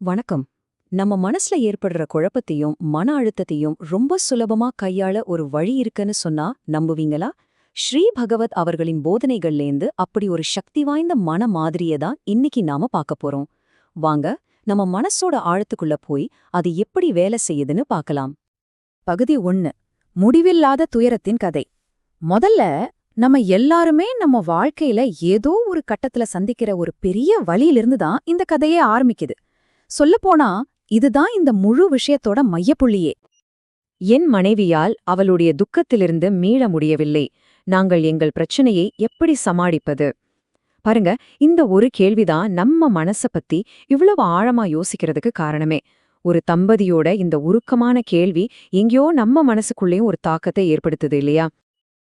வணக்கம். நம்ம மனசுல ஏற்படுற குழப்பத்தையும் மன அழுத்தத்தையும் ரொம்ப சுலபமா கையாள ஒரு வழி இருக்குன்னு சொன்னா நம்புவீங்களா? ஸ்ரீ பகவத் அவர்களின் போதனைகள்லேருந்து அப்படி ஒரு சக்தி வாய்ந்த மன மாதிரியை தான் இன்னைக்கு நாம பார்க்க போறோம். வாங்க நம்ம மனசோட ஆழத்துக்குள்ள போய் அது எப்படி வேலை செய்யுதுன்னு பார்க்கலாம். பகுதி ஒன்னு முடிவில்லாத துயரத்தின் கதை. முதல்ல நம்ம எல்லாருமே நம்ம வாழ்க்கையில ஏதோ ஒரு கட்டத்துல சந்திக்கிற ஒரு பெரிய வழியிலிருந்து தான் இந்த கதையே ஆரம்பிக்குது. சொல்லப்போனா இதுதான் இந்த முழு விஷயத்தோட மையப்புள்ளியே. என் மனைவியால் அவளுடைய துக்கத்திலிருந்து மீள முடியவில்லை. நாங்கள் எங்கள் பிரச்சனையை எப்படி சமாளிப்பது? பாருங்க இந்த ஒரு கேள்விதான் நம்ம மனச பத்தி இவ்வளவு ஆழமா யோசிக்கிறதுக்கு காரணமே. ஒரு தம்பதியோட இந்த உருக்கமான கேள்வி எங்கேயோ நம்ம மனசுக்குள்ளேயும் ஒரு தாக்கத்தை ஏற்படுத்துது இல்லையா?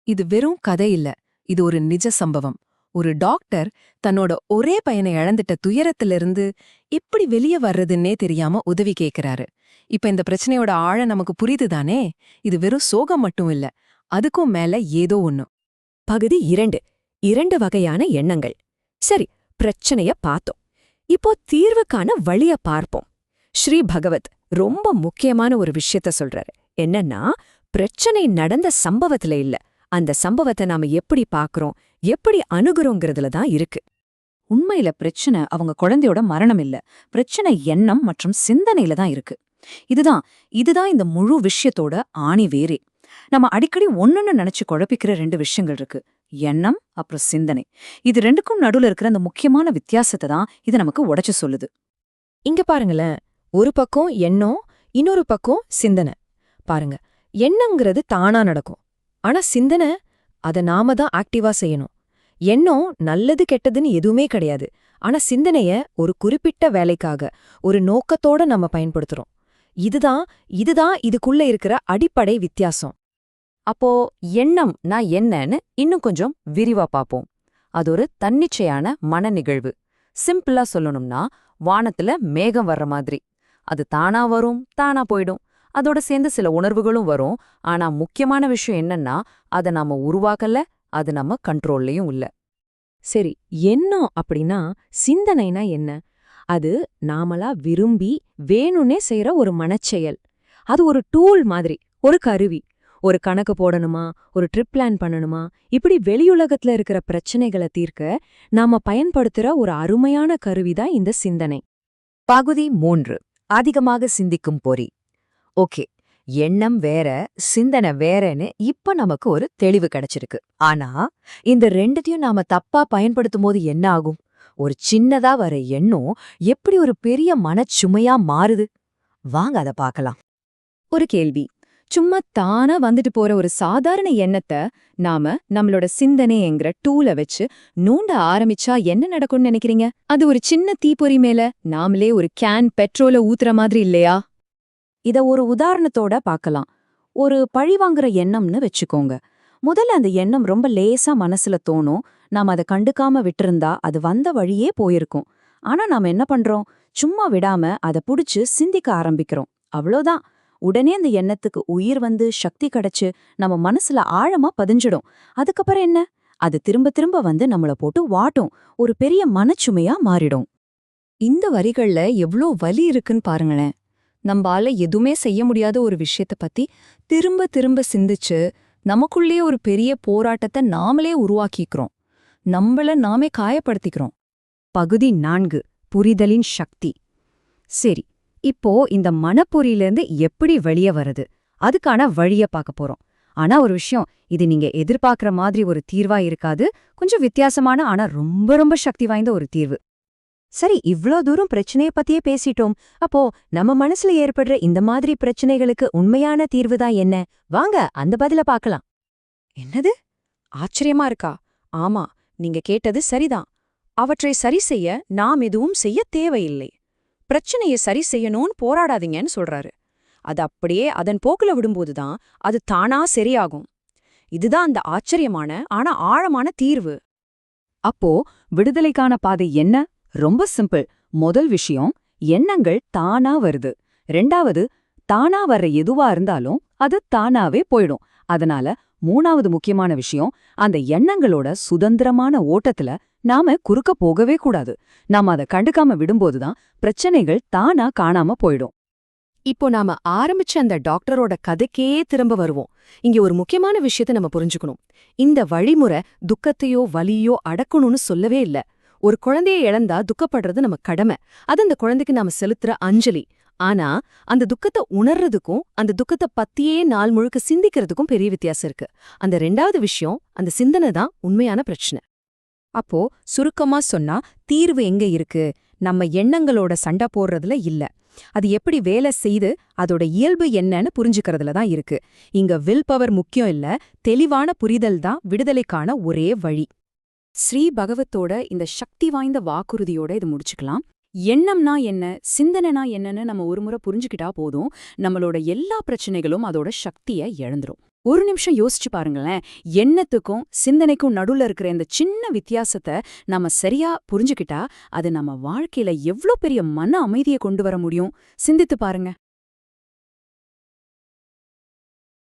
இது வெறும் கதை இல்ல. இது ஒரு நிஜ சம்பவம். ஒரு டாக்டர் தன்னோட ஒரே பையனை இழந்துட்ட துயரத்திலிருந்து எப்படி வெளிய வர்றதுன்னே தெரியாம உதவி கேக்குறாரு. இப்ப இந்த பிரச்சனையோட ஆழ நமக்கு புரியுதுதானே இது வெறும் சோகம் மட்டும் இல்ல அதுக்கும் மேல ஏதோ ஒண்ணு. பகுதி இரண்டு இரண்டு வகையான எண்ணங்கள். சரி பிரச்சனைய பார்த்தோம். இப்போ தீர்வுக்கான வழிய பார்ப்போம். ஸ்ரீ பகவத் ரொம்ப முக்கியமான ஒரு விஷயத்த சொல்றாரு. என்னன்னா பிரச்சனை நடந்த சம்பவத்துல இல்ல. அந்த சம்பவத்தை நாம எப்படி பாக்குறோம் எப்படி அணுகுறோங்கிறதுல தான் இருக்கு. உண்மையில பிரச்சனை அவங்க குழந்தையோட மரணம் இல்ல. பிரச்சனை எண்ணம் மற்றும் சிந்தனையில தான் இருக்கு. இதுதான் இதுதான் இந்த முழு விஷயத்தோட ஆணி வேரே. நம்ம அடிக்கடி ஒன்னொன்னு நினைச்சு குழப்பிக்கிற ரெண்டு விஷயங்கள் இருக்கு. எண்ணம் அப்புறம் சிந்தனை. இது ரெண்டுக்கும் நடுவுல இருக்கிற அந்த முக்கியமான வித்தியாசத்தை தான் இது நமக்கு உடைச்சு சொல்லுது. இங்க பாருங்களேன். ஒரு பக்கம் எண்ணம் இன்னொரு பக்கம் சிந்தனை. பாருங்க. எண்ணங்கிறது தானா நடக்கும். ஆனா சிந்தனை அத நாம தான் ஆக்டிவா செய்யணும். எண்ணம் நல்லது கெட்டதுன்னு எதுவுமே கிடையாது. ஆனா சிந்தனைய ஒரு குறிப்பிட்ட வேலைக்காக ஒரு நோக்கத்தோட நம்ம பயன்படுத்துறோம். இதுதான் இதுதான் இதுக்குள்ள இருக்கிற அடிப்படை வித்தியாசம். அப்போ எண்ணம் நான் என்னன்னு இன்னும் கொஞ்சம் விரிவா பார்ப்போம். அது ஒரு தன்னிச்சையான மன நிகழ்வு. சிம்பிளா சொல்லணும்னா வானத்துல மேகம் வர்ற மாதிரி. அது தானா வரும் தானா போயிடும். அதோட சேர்ந்து சில உணர்வுகளும் வரும். ஆனா முக்கியமான விஷயம் என்னன்னா அதை நாம உருவாக்கல அது நம்ம கண்ட்ரோல்லையும் இல்ல. சரி எண்ணம் அப்படின்னா சிந்தனைனா என்ன? அது நாமளா விரும்பி வேணும்னே செய்யற ஒரு மனச்செயல். அது ஒரு டூல் மாதிரி ஒரு கருவி. ஒரு கணக்கு போடணுமா? ஒரு ட்ரிப் பிளான் பண்ணணுமா? இப்படி வெளியுலகத்துல இருக்கிற பிரச்சனைகளை தீர்க்க நாம பயன்படுத்துற ஒரு அருமையான கருவிதான் இந்த சிந்தனை. பகுதி மூன்று அதிகமாக சிந்திக்கும் பொறி. ஓகே. எண்ணம் வேற சிந்தனை வேறன்னு இப்ப நமக்கு ஒரு தெளிவு கிடைச்சிருக்கு. ஆனா இந்த ரெண்டுத்தையும் நாம தப்பா பயன்படுத்தும் போது என்ன ஆகும்? ஒரு சின்னதா வர எண்ணம் எப்படி ஒரு பெரிய மனச்சுமையா மாறுது? வாங்க அத பார்க்கலாம். ஒரு கேள்வி. சும்மா தானா வந்துட்டு போற ஒரு சாதாரண எண்ணத்தை நாம நம்மளோட சிந்தனைங்கிற டூல வச்சு நூண்ட ஆரம்பிச்சா என்ன நடக்கும்னு நினைக்கிறீங்க? அது ஒரு சின்ன தீப்பொறி மேல நாமளே ஒரு கேன் பெட்ரோல ஊத்துற மாதிரி இல்லையா? இத ஒரு உதாரணத்தோட பார்க்கலாம் ஒரு பழிவாங்குற எண்ணம்னு வச்சுக்கோங்க. முதல்ல அந்த எண்ணம் ரொம்ப லேசா மனசுல தோணும். நாம அதை கண்டுக்காம விட்டிருந்தா அது வந்த வழியே போயிருக்கும். ஆனா நாம என்ன பண்றோம்? சும்மா விடாம அதை புடிச்சு சிந்திக்க ஆரம்பிக்கிறோம். அவ்வளோதான் உடனே அந்த எண்ணத்துக்கு உயிர் வந்து சக்தி கிடைச்சு நம்ம மனசுல ஆழமா பதிஞ்சிடும். அதுக்கப்புறம் என்ன? அது திரும்ப திரும்ப வந்து நம்மள போட்டு வாட்டும். ஒரு பெரிய மனச்சுமையா மாறிடும். இந்த வரிகள்ல எவ்ளோ வலி இருக்குன்னு பாருங்களேன். நம்பால எதுவுமே செய்ய முடியாத ஒரு விஷயத்த பத்தி திரும்ப திரும்ப சிந்திச்சு நமக்குள்ளேயே ஒரு பெரிய போராட்டத்தை நாமளே உருவாக்கிக்கிறோம். நம்மள நாமே காயப்படுத்திக்கிறோம். பகுதி நான்கு புரிதலின் சக்தி. சரி இப்போ இந்த மனப்பொறியிலேருந்து எப்படி வெளியே வருது அதுக்கான வழிய பார்க்க போறோம். ஆனா ஒரு விஷயம் இது நீங்க எதிர்பார்க்கற மாதிரி ஒரு தீர்வா இருக்காது. கொஞ்சம் வித்தியாசமான ஆனா ரொம்ப ரொம்ப சக்தி வாய்ந்த ஒரு தீர்வு. சரி இவ்ளோ தூரம் பிரச்சனைய பத்தியே பேசிட்டோம். அப்போ நம்ம மனசுல ஏற்படுற இந்த மாதிரி பிரச்சனைகளுக்கு உண்மையான தீர்வுதான் என்ன? வாங்க அந்த பதில பாக்கலாம் என்னது? ஆச்சரியமா இருக்கா? ஆமா நீங்க கேட்டது சரிதான். அவற்றை சரி செய்ய நாம் எதுவும் செய்ய தேவையில்லை. பிரச்சனையை சரி செய்யணும்னு போராடாதீங்கன்னு சொல்றாரு. அது அப்படியே அதன் போக்குல விடும்போதுதான் அது தானா சரியாகும். இதுதான் அந்த ஆச்சரியமான ஆனா ஆழமான தீர்வு. அப்போ விடுதலைக்கான பாதை என்ன? ரொம்ப சிம்பிள். முதல் விஷயம் எண்ணங்கள் தானா வருது. ரெண்டாவது தானா வர்ற எதுவா இருந்தாலும் அது தானாவே போயிடும். அதனால மூணாவது முக்கியமான விஷயம் அந்த எண்ணங்களோட சுதந்திரமான ஓட்டத்துல நாம குறுக்க போகவே கூடாது. நாம அதை கண்டுக்காம விடும்போதுதான் பிரச்சனைகள் தானா காணாம போயிடும். இப்போ நாம ஆரம்பிச்ச அந்த டாக்டரோட கதைக்கே திரும்ப வருவோம். இங்க ஒரு முக்கியமான விஷயத்தை நம்ம புரிஞ்சுக்கணும். இந்த வழிமுறை துக்கத்தையோ வலியோ அடக்கணும்னு சொல்லவே இல்ல. ஒரு குழந்தைய இழந்தா துக்கப்படுறது நம்ம கடமை. அது அந்த குழந்தைக்கு நாம செலுத்துற அஞ்சலி. ஆனா அந்த துக்கத்தை உணர்றதுக்கும் அந்த துக்கத்தை பத்தியே நாள் முழுக்க சிந்திக்கிறதுக்கும் பெரிய வித்தியாசம் இருக்கு. அந்த ரெண்டாவது விஷயம் அந்த சிந்தனை தான் உண்மையான பிரச்சனை. அப்போ சுருக்கமா சொன்னா தீர்வு எங்க இருக்கு? நம்ம எண்ணங்களோட சண்டை போடுறதுல இல்ல. அது எப்படி வேலை செய்து அதோட இயல்பு என்னன்னு புரிஞ்சுக்கிறதுல தான் இருக்கு. இங்க வில் பவர் முக்கியம் இல்ல தெளிவான புரிதல் தான் விடுதலைக்கான ஒரே வழி. ஸ்ரீ பகவத்தோட இந்த சக்தி வாய்ந்த வாக்குறுதியோட இது முடிச்சுக்கலாம். எண்ணம்னா என்ன சிந்தனைனா என்னன்னு நம்ம ஒரு முறை புரிஞ்சுக்கிட்டா போதும். நம்மளோட எல்லா பிரச்சனைகளும் அதோட சக்தியை இழந்துரும். ஒரு நிமிஷம் யோசிச்சு பாருங்களேன் எண்ணத்துக்கும் சிந்தனைக்கும் நடுவுல இருக்கிற இந்த சின்ன வித்தியாசத்தை நம்ம சரியா புரிஞ்சுக்கிட்டா அது நம்ம வாழ்க்கையில எவ்ளோ பெரிய மன அமைதியை கொண்டு வர முடியும்? சிந்தித்து பாருங்க.